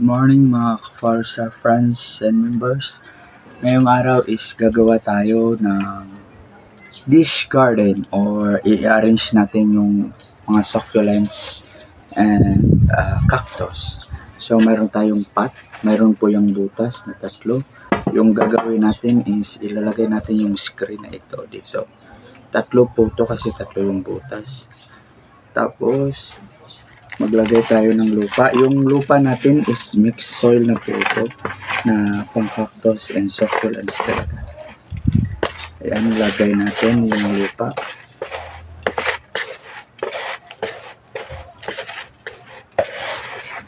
Good morning mga Kafarsa friends and members. Ngayong araw is gagawa tayo ng dish garden or i-arrange natin yung mga succulents and uh, cactus. So meron tayong pot, meron po yung butas na tatlo. Yung gagawin natin is ilalagay natin yung screen na ito dito. Tatlo po to kasi tatlo yung butas. Tapos maglagay tayo ng lupa. Yung lupa natin is mixed soil na po ito na pang cactus and succulents talaga. Ayan, lagay natin yung lupa.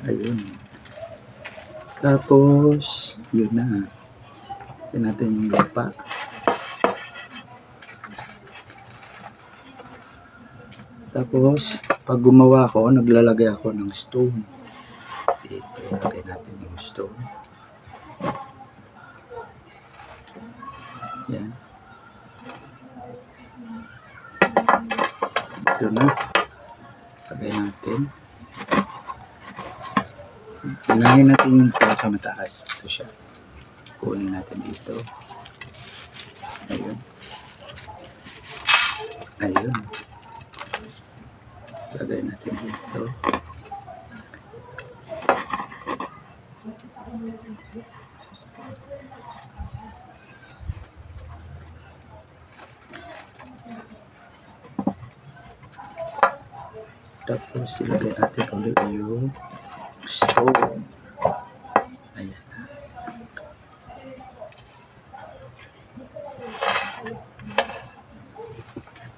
Ayun. Tapos, yun na. Lagyan natin yung lupa. Tapos, pag gumawa ako, naglalagay ako ng stone. Dito, lagay natin yung stone. Yan. Ito na. Lagay natin. Unahin natin yung pinakamataas. Ito siya. Kunin natin dito. Ayun. Ayun. Lagay natin dito. Tapos ilagay natin ulit yung stone. Ayan.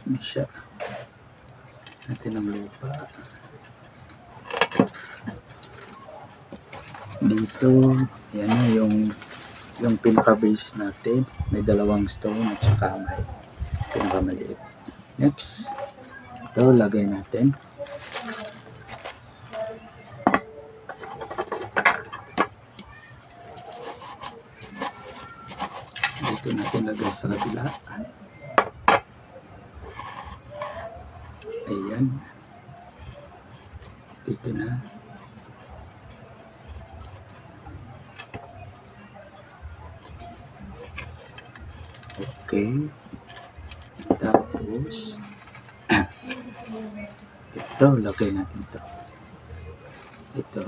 Ano siya? Natin ang lupa. Dito, yan na yung yung pinaka-base natin. May dalawang stone at saka may pinaka-maliit. Next, ito lagay natin. Dito natin lagay sa kabila. Ayan. Dito na. Okay. Tapos, ito, lagay natin to. Ito.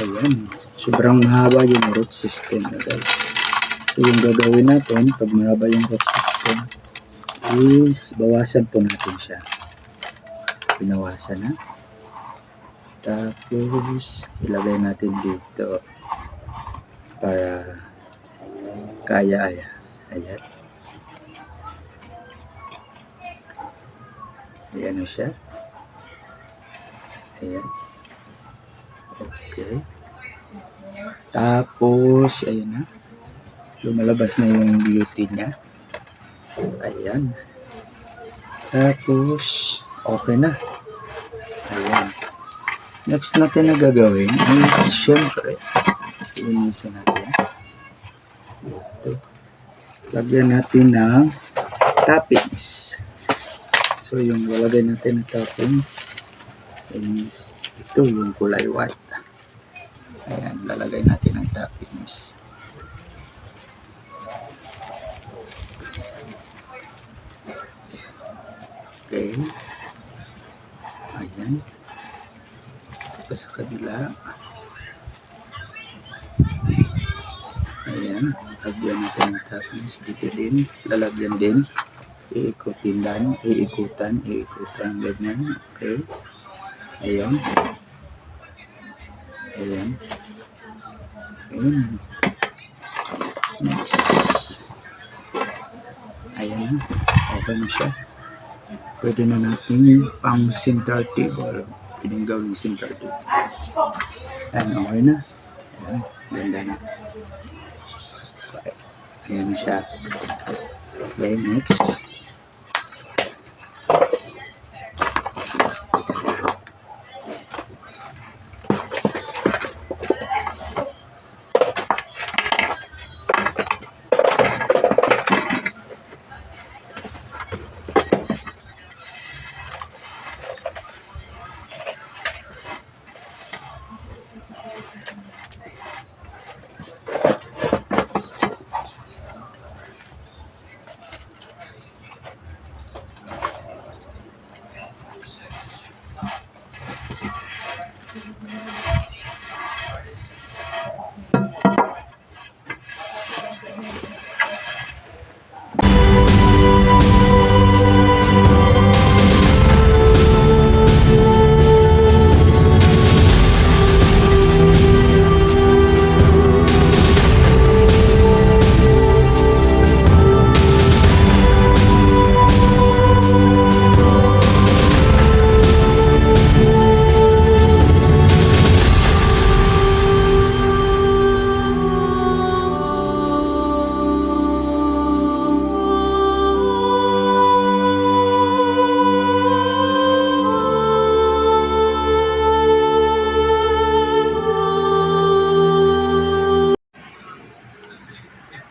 Ayan. Sobrang mahaba yung root system na guys. So yung gagawin natin, pag mahaba yung root system, is bawasan po natin siya. Binawasan na. Tapos, ilagay natin dito para kaya aya. Ayan. Ayan na siya. Ayan. Okay. Tapos, ayun na. Lumalabas na yung beauty niya. Ayan. Tapos, okay na. Ayan. Next natin na gagawin is, syempre, linisin natin. Ito. Lagyan natin ng toppings. So, yung lalagay natin ng toppings is ito yung kulay white. Ayan, lalagay natin ang toppings. Okay. Ayan. Tapos sa kabila. Ayan. Lagyan natin ang toppings dito din. Lalagyan din. Iikutin lang. Iikutan. Iikutan. Ganyan. Okay. Ayan. Ayan. Ayan. Next. Ayan. Okay na siya. Pwede na natin pang center table. Pwede gawing center table. Ayan, okay na. Ayan, ganda na. Ayan siya. Okay, next.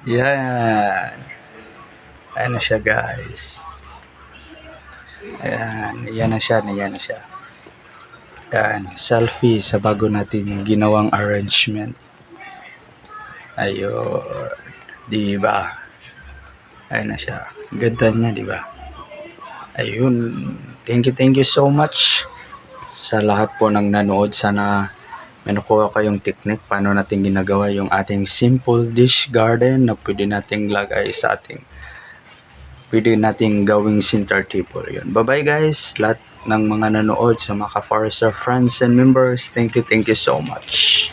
Yan. Ayan na siya guys. Ayan. Ayan na siya. Ayan na siya. Yan. Selfie sa bago natin ginawang arrangement. Ayun. Di ba? Ayan na siya. Ganda niya, di ba? Ayun. Thank you, thank you so much sa lahat po ng nanood. Sana may nakuha kayong technique paano natin ginagawa yung ating simple dish garden na pwede nating lagay sa ating pwede nating gawing center table yun. Bye bye guys, lahat ng mga nanood sa mga ka-Forester friends and members. Thank you, thank you so much.